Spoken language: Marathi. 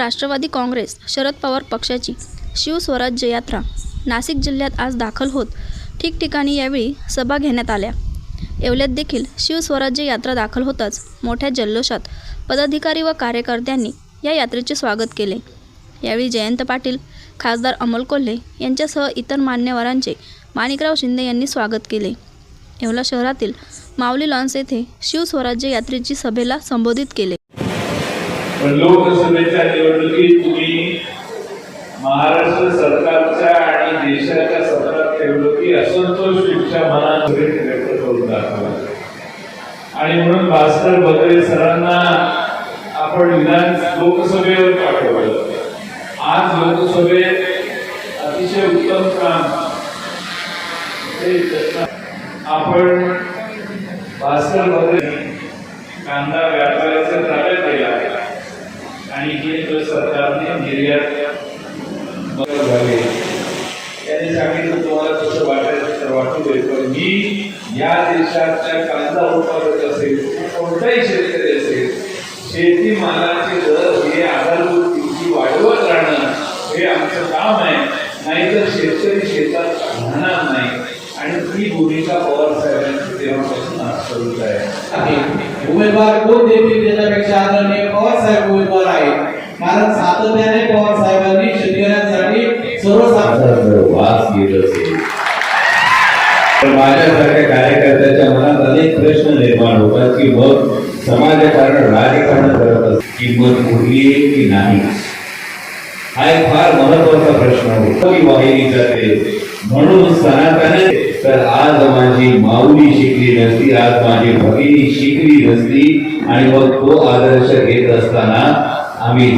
राष्ट्रवादी काँग्रेस शरद पवार पक्षाची शिवस्वराज्य यात्रा नाशिक जिल्ह्यात आज दाखल होत ठिकठिकाणी यावेळी सभा घेण्यात आल्या. येवल्यात देखील शिवस्वराज्य यात्रा दाखल होताच मोठ्या जल्लोषात पदाधिकारी व कार्यकर्त्यांनी या यात्रेचे स्वागत केले. यावेळी जयंत पाटील खासदार अमोल कोल्हे यांच्यासह इतर मान्यवरांचे माणिकराव शिंदे यांनी स्वागत केले. येवला शहरातील माऊली लॉन्स येथे शिवस्वराज्य यात्रेची सभेला संबोधित केले. लोकसभेच्या निवडणुकीत तुम्ही महाराष्ट्र सरकारच्या आणि देशाच्या सत्रात निवडणुकी असंतोष तुमच्या मनात व्यक्त व्यक्त करून दाखवला. आणि म्हणून भास्कर बगरे सरांना आपण विधान लोकसभेवर पाठवलं. आज लोकसभेत अतिशय उत्तम काम आपण भास्कर बगरे कांदा व्यापाऱ्याचा ताब्यात दिला आणि जे सरकारने निर्यात झाले त्यांनी सांगितलं तुम्हाला तसं वाटायचं तर वाटू दे पण मी या देशाच्या कांदा उत्पादक असेल कोणताही शेतकरी असेल शेतीमालाचे दर हे आधारभूत किमती वाढवत राहणं हे आमचं काम आहे. नाहीतर शेतकरी शेतात राहणार नाही. आणि ती भूमिका पवार साहेबांची तेव्हापासून आज सुरूच आहे आहे. उमेदवार कोण देतील त्याच्यापेक्षा आदरणीय घेत असेल. तर माझ्यासारख्या कार्यकर्त्याच्या मनात अनेक प्रश्न निर्माण होतात की मग समाजकारण राजकारण करत असत किंमत उरली की नाही? हा एक फार महत्त्वाचा प्रश्न होतो की वाहिनी जाते म्हणून सनातने तर आज माझी माऊली शिकली नसती आज माझी भगिनी शिकली नसती आणि मग तो आदर्श घेत असताना आम्ही